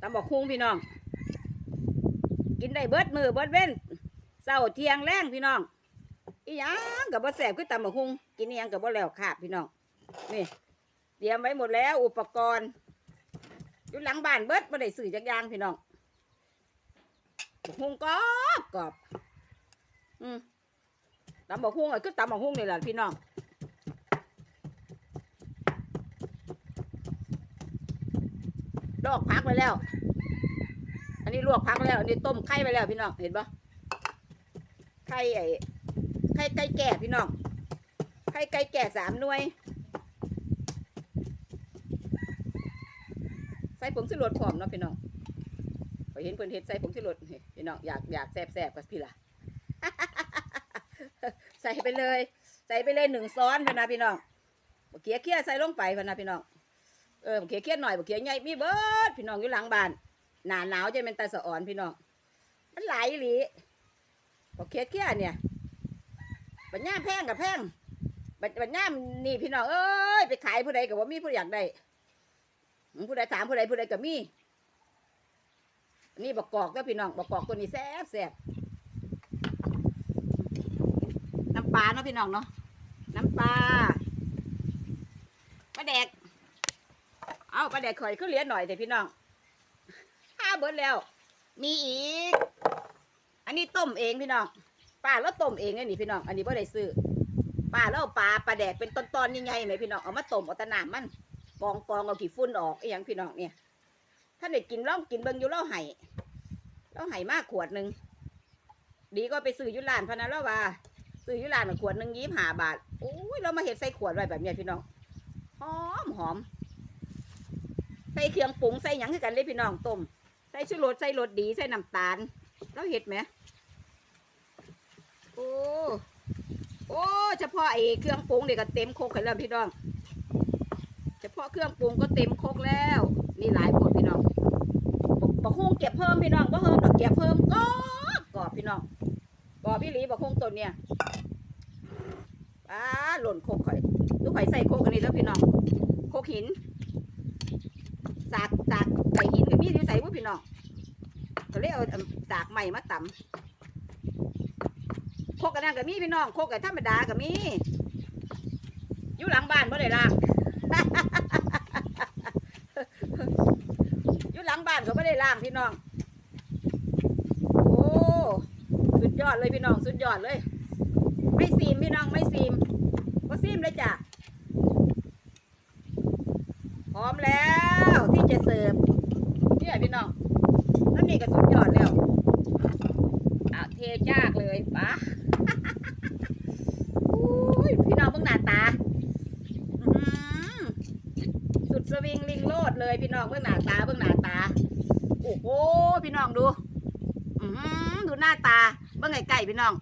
ตำบอกคุ้งพี่น้อง กินได้เบิดมือเบิดเว้นเศร้าเทียงแรงพี่น้องอีหยังกับบ่แสบคือตำบอกคุ้งกินอีหยังกับบ่แล้วขาดพี่น้องนี่เตรียมไว้หมดแล้วอุปกรณ์อยู่หลังบ้านเบิดบ่ได้ซื้อจักย่างพี่น้องบักคุ้งกรอบกรอบอืมตำบอกคุ้งก็คือตำบอกคุ้งนี่แหละพี่น้อง ลวกพักไปแล้ว อันนี้ลวกพักแล้ว อันนี้ต้มไข่ไปแล้วพี่น้อง เห็นปะไข่ไอ้ไข่ไก่แก่พี่น้อง ไข่ไก่แก่สามหน่วย ใส่ผงชูรสพร้อมเนาะพี่น้องพอเห็นเพิ่อนเฮ็ดใส่ผงชูรสเฮ้ยพี่น้องอยากอยากแซบแซบกับพี่ล่ะ ใส่ไปเลย ใส่ไปเลยหนึ่งซ้อนพะนะพี่น้องบักเขียเคี่ยใส่ลงไปพะนะพี่น้อง เออบักเขียเครียดหน่อยบักเขียใหญ่มีเบิดพี่น้องอยู่หลังบ้านหนาหนาวจะเป็นตาสะอ่อนพี่น้องมันไหลหลีบักเขียเครียดเนี่ยบัญญาแพงกับแพงบัญบัญญามนี่พี่น้องเอ้ยไปขายผู้ใดกับว่ามีผู้อยากได้อืมผู้ใดถามผู้ใดผู้ใดกับมีนี่บักกอกก็พี่น้องบักกอกตัวนี้แซ่บแซ่บน้ำปลาเนาะพี่น้องเนาะน้ำปลาปลาแดก เอาปลาแดกข่อยขึ้นเหรียญหน่อยเถอะพี่น้องห้าเบิดแล้ว มีอีก อันนี้ต้มเองพี่น้องป้าแล้วต้มเองไงนี่พี่น้อง อันนี้ไ่ได้ซื้อป้าแล้วเอาปลาปลาแดกเป็นตอนๆยังไงไหมพี่น้องเอามาต้มเอาตะนามมันกองกองเอาขี้ฝุ่นออกไอ้ยังพี่น้องเนี่ยถ้าเด็กกินล่องกินเบิ่งอยู่เล่าไห้เล่าไห้มากขวดหนึ่งดีก็ไปซื้อยุลานพะนแล้วว่าซื้อยุลานน่ะขวดหนึ่งยี่สิบห้าบาทโอ้ยเรามาเห็ดใส่ขวดไว้แบบเนี้ยพี่น้องหอมหอม ใส่เครื่องปรุงใส่หยังคือกันเลยพี่น้องต้มใส่ชูรสใส่รสดีใส่น้ำตาลแล้วเห็ดไหมโอ้โอ้เฉพาะไอ้เครื่องปรุงเด็กก็เต็มโคกแล้วพี่น้องเฉพาะเครื่องปรุงก็เต็มโคกแล้วนี่หลายหมดพี่น้องบะฮุ่งเก็บเพิ่มพี่น้องบ่เพิ่มดอกเก็บเพิ่มก็กรอบพี่น้องกรอบพี่หลีบะฮุ่งต้นเนี่ยอ้าหล่นโคกข่อยลูกข่อยใส่โคกอันนี้แล้วพี่น้องโคกหิน สากสากใส่หินกับมีดอยู่ใส่พวกพี่น้องก็เลยเอาอันสากใหม่มาตำโคกกันนั่นกับมีพี่น้องโคกกันธรรมดากับมีอยู่หลังบ้านเมื่อไรล่ะอยู่หลังบ้านก็ไม่ได้ล่างพี่น้อง โอ้สุดยอดเลยพี่น้องสุดยอดเลย ไม่ซีมพี่น้องไม่ซีมก็ซีมเลยจ้ะพร้อมแล้ว ที่จะเสิร์ฟเนี่ยพี่น้องนั่นนี่ก็สุดยอดแล้วเอาเทจากเลยปะอุ้ยพี่น้องเบิ่งหน้าตาสุดสวิงลิงโลดเลยพี่น้องเบิ่งหน้าตาเบิ่งหน้าตาโอ้โหพี่น้องดูอือดูหน้าตาเบิ่งไก่พี่น้อง